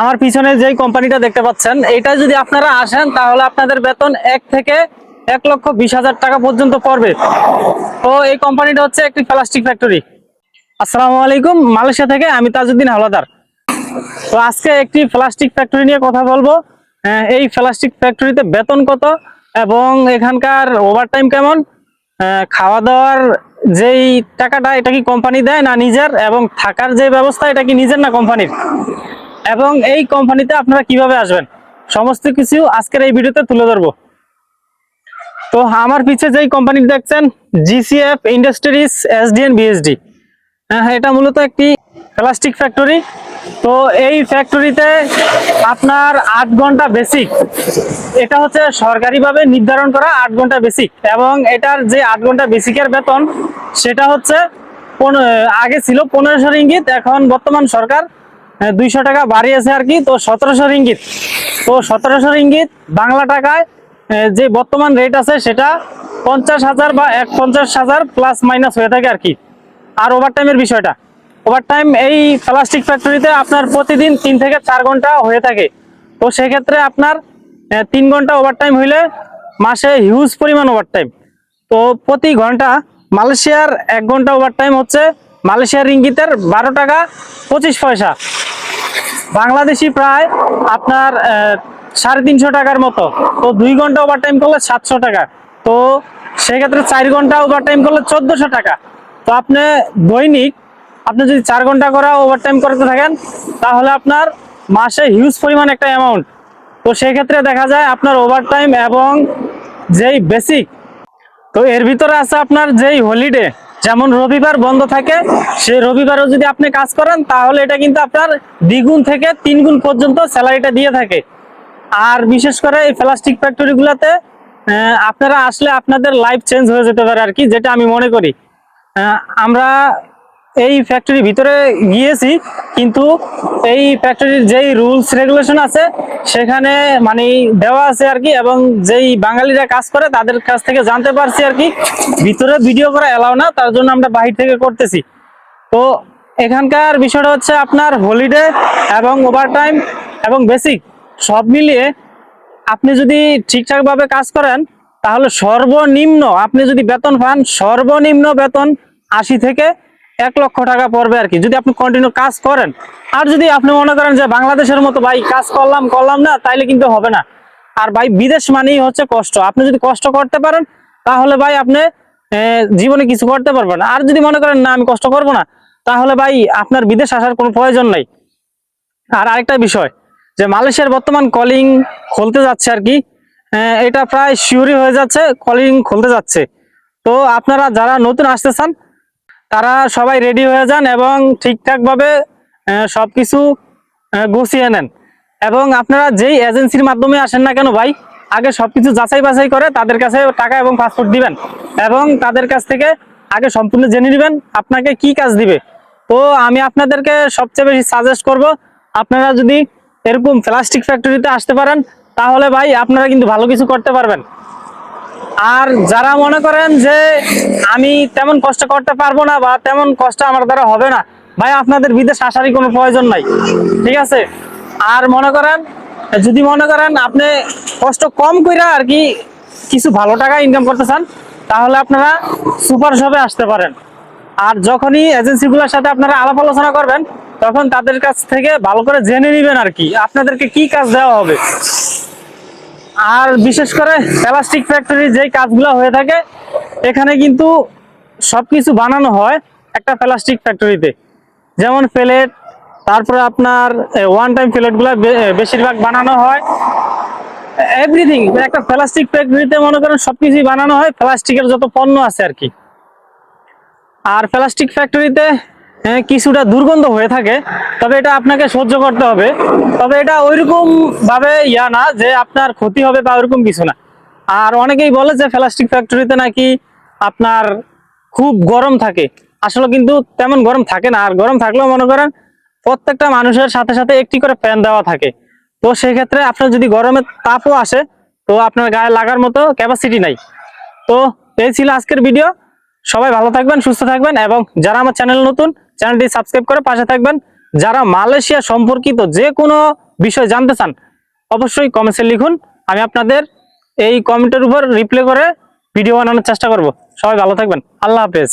আমার পিছনে যেই কোম্পানিটা দেখতে পাচ্ছেন এটা যদি আপনারা আসেন তাহলে আপনাদের বেতন এক থেকে এক লক্ষ বিশ হাজার টাকা পর্যন্ত পড়বে। তো এই কোম্পানিটা হচ্ছে একটি প্লাস্টিক ফ্যাক্টরি। আসসালামু আলাইকুম মালয়েশিয়া থেকে আমি তাজউদ্দিন হাওলাদার। তো আজকে একটি প্লাস্টিক ফ্যাক্টরি নিয়ে কথা বলব। আহ, এই প্লাস্টিক ফ্যাক্টরিতে বেতন কত এবং এখানকার ওভারটাইম কেমন? আহ, খাওয়া দাওয়ার যেই টাকাটা এটা কি কোম্পানি দেয় না নিজের? এবং থাকার যে ব্যবস্থা এটা কি নিজের না কোম্পানির এবং এই কোম্পানিতে আপনারা কীভাবে আসবেন? সমস্ত কিছু আজকের এই ভিডিওতে তুলে ধরবো। তো আমার পিছে যেই কোম্পানি দেখছেন জিসিএফ ইন্ডাস্ট্রিজ এসডিএন বিএসডি হ্যাঁ এটা মূলত একটি প্লাস্টিক ফ্যাক্টরি তো এই ফ্যাক্টরিতে আপনার আট ঘণ্টা বেসিক এটা হচ্ছে সরকারিভাবে নির্ধারণ করা আট ঘণ্টা বেসিক এবং এটার যে আট ঘণ্টা বেসিকের বেতন, সেটা হচ্ছে আগে ছিল পনেরোশো রিঙ্গিত, এখন বর্তমান সরকার দুইশো টাকা বাড়িয়েছে আর কি। তো সতেরোশো রিঙ্গিত। তো সতেরোশো রিঙ্গিত বাংলা টাকায় যে বর্তমান রেট আছে সেটা পঞ্চাশ হাজার বা এক পঞ্চাশ হাজার প্লাস মাইনাস হয়ে থাকে আর কি। আর ওভারটাইমের বিষয়টা। ওভারটাইম এই প্লাস্টিক ফ্যাক্টরিতে আপনার প্রতিদিন তিন থেকে চার ঘণ্টা হয়ে থাকে। তো সেক্ষেত্রে আপনার তিন ঘণ্টা ওভারটাইম হইলে মাসে হিউজ পরিমাণ ওভারটাইম তো প্রতি ঘণ্টা মালয়েশিয়ার এক ঘণ্টা ওভারটাইম হচ্ছে মালয়েশিয়ার রিঙ্গিতের বারো টাকা পঁচিশ পয়সা। বাংলাদেশি প্রায় আপনার সাড়ে তিনশো টাকার মতো। তো দুই ঘণ্টা ওভারটাইম করলে সাতশো টাকা। তো সেক্ষেত্রে চার ঘণ্টা ওভারটাইম করলে চোদ্দশো টাকা। তো আপনি দৈনিক, আপনি যদি চার ঘণ্টা করা ওভারটাইম করতে থাকেন, তাহলে আপনার মাসে হিউজ পরিমাণ একটা অ্যামাউন্ট তো সেক্ষেত্রে দেখা যায় আপনার ওভারটাইম এবং যেই বেসিক তো এর ভিতরে আছে আপনার যেই হলিডে যেমন রবিবার বন্ধ থাকে, সেই রবিবারও যদি আপনি কাজ করেন, তাহলে এটা কিন্তু আপনার দ্বিগুণ থেকে তিন গুণ পর্যন্ত স্যালারিটা দিয়ে থাকে। আর বিশেষ করে এই প্লাস্টিক ফ্যাক্টরিগুলোতে আপনারা আসলে আপনাদের লাইফ চেঞ্জ হয়ে যেতে পারে আর কি, যেটা আমি মনে করি। আমরা এই ফ্যাক্টরির ভিতরে গিয়েছি, কিন্তু এই ফ্যাক্টরির যেই রুলস রেগুলেশন আছে, সেখানে মানে দেওয়া আছে আর কি, এবং যেই বাঙালিরা কাজ করে, তাদের কাছ থেকে জানতে পারছি আর কি, ভিতরে ভিডিও করা এলাও না, তার জন্য আমরা বাহির থেকে করতেছি। তো এখানকার বিষয়টা হচ্ছে আপনার হলিডে এবং ওভারটাইম এবং বেসিক সব মিলিয়ে আপনি যদি ঠিকঠাকভাবে কাজ করেন, তাহলে সর্বনিম্ন আপনি যদি বেতন পান, সর্বনিম্ন বেতন আশি থেকে এক লক্ষ টাকা পড়বে আর কি। যদি আপনি কন্টিনিউ কাজ করেন, আর যদি আপনি মনে করেন যে বাংলাদেশের মতো, ভাই, কাজ করলাম করলাম না, তাইলে কিন্তু হবে না। আর ভাই, বিদেশ মানেই হচ্ছে কষ্ট। আপনি যদি কষ্ট করতে পারেন, তাহলে ভাই আপনি জীবনে কিছু করতে পারবেন আর যদি মনে করেন, না, আমি কষ্ট করব না, তাহলে ভাই আপনার বিদেশ আসার কোনো প্রয়োজন নাই। আর আরেকটা বিষয়, যে মালয়েশিয়ার বর্তমান কলিং খুলতে যাচ্ছে আর কি এটা প্রায় শিওরি হয়ে যাচ্ছে কলিং খুলতে যাচ্ছে। তো আপনারা যারা নতুন আসতে চান তারা সবাই রেডি হয়ে যান এবং ঠিকঠাকভাবে আহ, সবকিছু আহ, গুছিয়ে নেন। এবং আপনারা যেই এজেন্সির মাধ্যমে আসেন না কেন ভাই আগে সবকিছু যাচাই বাছাই করে তাদের কাছে টাকা এবং পাসপোর্ট দিবেন এবং তাদের কাছ থেকে আগে সম্পূর্ণ জেনে নেবেন আপনাকে কি কাজ দিবে। তো আমি আপনাদেরকে সবচেয়ে বেশি সাজেস্ট করব আপনারা যদি এরকম প্লাস্টিক ফ্যাক্টরিতে আসতে পারেন তাহলে ভাই আপনারা কিন্তু ভালো কিছু করতে পারবেন। আর যারা মনে করেন যে আমি তেমন কষ্ট করতে পারব না বা তেমন কষ্ট আমার দ্বারা হবে না, ভাই আপনাদের বিদেশ আসারই কোনো প্রয়োজন নাই, ঠিক আছে? আর মনে করেন, যদি মনে করেন আপনি কষ্ট কম কইরা আর কি কিছু ভালো টাকা ইনকাম করতে চান, তাহলে আপনারা সুপার শপে আসতে পারেন। আর যখনই এজেন্সিগুলোর সাথে আপনারা আলাপ আলোচনা করবেন, তখন তাদের কাছ থেকে ভালো করে জেনে নেবেন আর কি, আপনাদেরকে কি কাজ দেওয়া হবে। আর বিশেষ করে প্লাস্টিক ফ্যাক্টরির যেই কাজগুলো হয়ে থাকে, এখানে কিন্তু সবকিছু বানানো হয় একটা প্লাস্টিক ফ্যাক্টরিতে যেমন প্লেট তারপরে আপনার ওয়ান টাইম প্লেটগুলো বেশিরভাগ বানানো হয়। এভরিথিং একটা প্লাস্টিক ফ্যাক্টরিতে মনে করেন সবকিছুই বানানো হয় প্লাস্টিকের যত পণ্য আছে আর কি। আর প্লাস্টিক ফ্যাক্টরিতে কিছুটা দুর্গন্ধ হয়ে থাকে, তবে এটা আপনাকে সহ্য করতে হবে। তবে এটা ওইরকম ভাবে ইয়া না যে আপনার ক্ষতি হবে বা ওইরকম কিছু না। আর অনেকেই বলে যে প্লাস্টিক ফ্যাক্টরিতে নাকি আপনার খুব গরম থাকে। আসলে কিন্তু তেমন গরম থাকে না। আর গরম থাকলেও মনে করেন প্রত্যেকটা মানুষের সাথে সাথে একটি করে ফ্যান দেওয়া থাকে। তো সেক্ষেত্রে আপনার যদি গরমের তাপও আসে, তো আপনার গায়ে লাগার মতো ক্যাপাসিটি নাই। তো এই ছিল আজকের ভিডিও সবাই ভালো থাকবেন, সুস্থ থাকবেন এবং যারা আমার চ্যানেল নতুন চ্যানেলটি সাবস্ক্রাইব করে পাশে থাকবেন। যারা মালয়েশিয়া সম্পর্কিত যে কোনো বিষয় জানতে চান, অবশ্যই কমেন্টসে লিখুন। আমি আপনাদের এই কমেন্টের উপর রিপ্লাই করে ভিডিও বানানোর চেষ্টা করব। সবাই ভালো থাকবেন। আল্লাহ হাফেজ।